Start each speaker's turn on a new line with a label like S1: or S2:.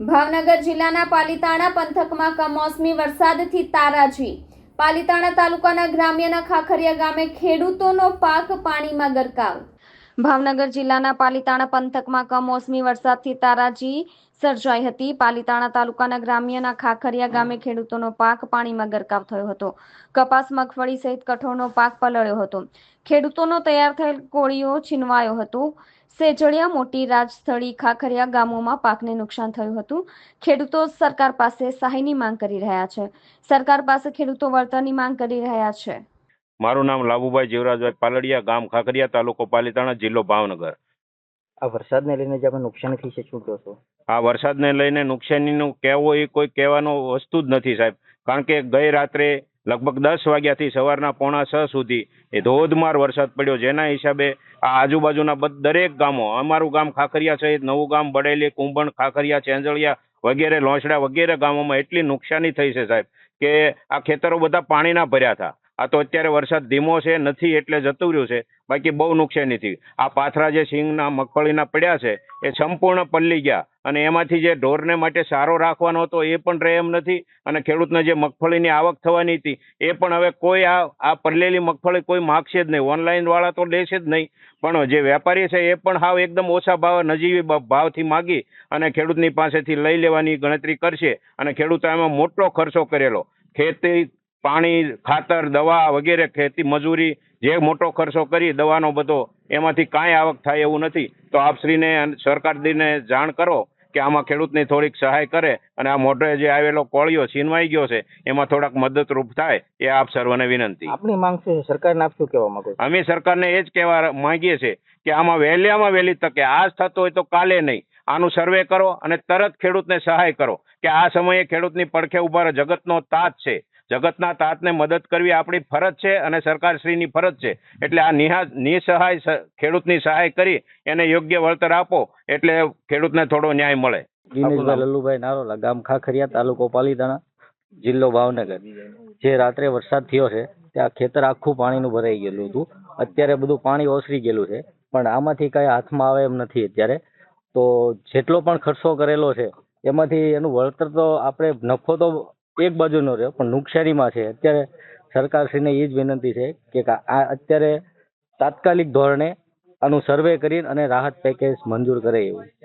S1: ભાવનગર જિલ્લાના પાલિતાણા પંથકમાં કમોસમી વરસાદથી તારાજી. પાલિતાણા તાલુકાના ગ્રામ્યના ખાખરિયા ગામે ખેડૂતોનો પાક પાણીમાં ગરકાવ. ભાવનગર જિલ્લાના પાલીતાણા પંથકમાં કમોસમી વરસાદથી તારાજી સર્જાઈ હતી. પાલીતાણા તાલુકાના ગ્રામ્યના ખાખરિયા ગામે ખેડૂતોનો પાક પાણીમાં ગરકાવ થયો હતો. કપાસ, મગફળી સહિત કઠોળનો પાક પલળ્યો હતો. ખેડૂતોનો તૈયાર થયેલ કોળીઓ છીનવાયો હતો. સેજળિયા મોટી રાજસ્થળી ખાખરિયા ગામોમાં પાકને નુકસાન થયું હતું. ખેડૂતો સરકાર પાસે સહાયની માંગ કરી રહ્યા છે. સરકાર પાસે ખેડૂતો વળતરની માંગ કરી રહ્યા છે.
S2: મારું નામ લાભુભાઈ જીવરાજભાઈ પાલડિયા ગામ ખાખરિયા તાલુકો પાલીતાણા જિલ્લો ભાવનગર.
S3: આ વરસાદને લઈને જે આપણે નુકસાન થઈ છે શું કહો છો?
S2: આ વરસાદને લઈને નુકસાનીનું કહેવો એ કોઈ કહેવાનો વસ્તુ જ નથી સાહેબ. કારણ કે ગઈ રાત્રે લગભગ દસ વાગ્યાથી સવારના પોણા છ સુધી એ ધોધમાર વરસાદ પડ્યો. જેના હિસાબે આ આજુબાજુના દરેક ગામો અમારું ગામ ખાખરિયા સહિત નવું ગામ બડેલી કુંભણ ખાખરિયા ચેંજળિયા વગેરે લોંસડા વગેરે ગામોમાં એટલી નુકસાની થઈ છે સાહેબ કે આ ખેતરો બધા પાણીના ભર્યા હતા આ તો અત્યારે વરસાદ ધીમો છે, નથી એટલે જતું રહ્યું છે. બાકી બહુ નુકસાની થઈ આ પાથરા જે સિંગના મગફળીના પડ્યા છે, એ સંપૂર્ણ પલ્લી ગયા. અને એમાંથી જે ઢોરને માટે સારો રાખવાનો હતો, એ પણ રહે એમ નથી. અને ખેડૂતને જે મગફળીની આવક થવાની હતી, એ પણ હવે કોઈ આ આ પલ્લેલી મગફળી કોઈ માગશે જ નહીં. ઓનલાઈનવાળા તો લેશે જ નહીં. પણ જે વેપારી છે, એ પણ હાવ એકદમ ઓછા ભાવ, નજીવી ભાવથી માગી અને ખેડૂતની પાસેથી લઈ લેવાની ગણતરી કરશે. અને ખેડૂતો એમાં મોટો ખર્ચો કરેલો. ખેતી પાણી ખાતર દવા વગેરે ખેતી મજૂરી જે મોટો ખર્ચો કરી દવાનો બધો એમાંથી કાંઈ આવક થાય એવું નથી. તો આપશ્રીને સરકારશ્રીને જાણ કરો કે આમાં ખેડૂતની થોડીક સહાય કરે અને આ મોઢે જે આવેલો કોળિયો છીનવાઈ ગયો છે એમાં થોડાક મદદરૂપ થાય એ આપ સર્વને વિનંતી.
S3: આપણી માંગ છે સરકારને આપ શું કહેવા માંગો
S2: અમે સરકારને એ જ કહેવા માંગીએ છીએ કે આમાં વહેલામાં વહેલી તકે આજ થતો હોય તો કાલે નહીં. આનું સર્વે કરો અને તરત ખેડૂતને સહાય કરો કે આ સમયે ખેડૂતની પડખે ઊભા જગતનો તાજ છે. જગતના તાતને મદદ કરવી આપણી ફરજ છે અને સરકારશ્રીની ફરજ છે. એટલે આ નિહા નિસહાય ખેડૂતની સહાય કરી એને યોગ્ય વળતર આપો એટલે ખેડૂતને થોડો ન્યાય મળે.
S4: દિનેશભાઈ લલ્લુભાઈ નારોલા ગામ ખાખરિયા તાલુકો પાલીતાણા જિલ્લો ભાવનગર. જે રાત્રે વરસાદ થયો છે ત્યાં ખેતર આખું પાણીનું ભરાઈ ગયેલું હતું. અત્યારે બધું પાણી ઓસરી ગયેલું છે પણ આમાંથી કાંઈ હાથમાં આવે એમ નથી અત્યારે. તો જેટલો પણ ખર્ચો કરેલો છે એમાંથી એનું વળતર તો આપણે નફો તો એક બાજુનો રહ્યો, પણ નુકસાનીમાં છે. અત્યારે સરકારશ્રીને એ જ વિનંતી છે કે આ અત્યારે તાત્કાલિક ધોરણે આનું સર્વે કરીને અને રાહત પેકેજ મંજૂર કરે એવું.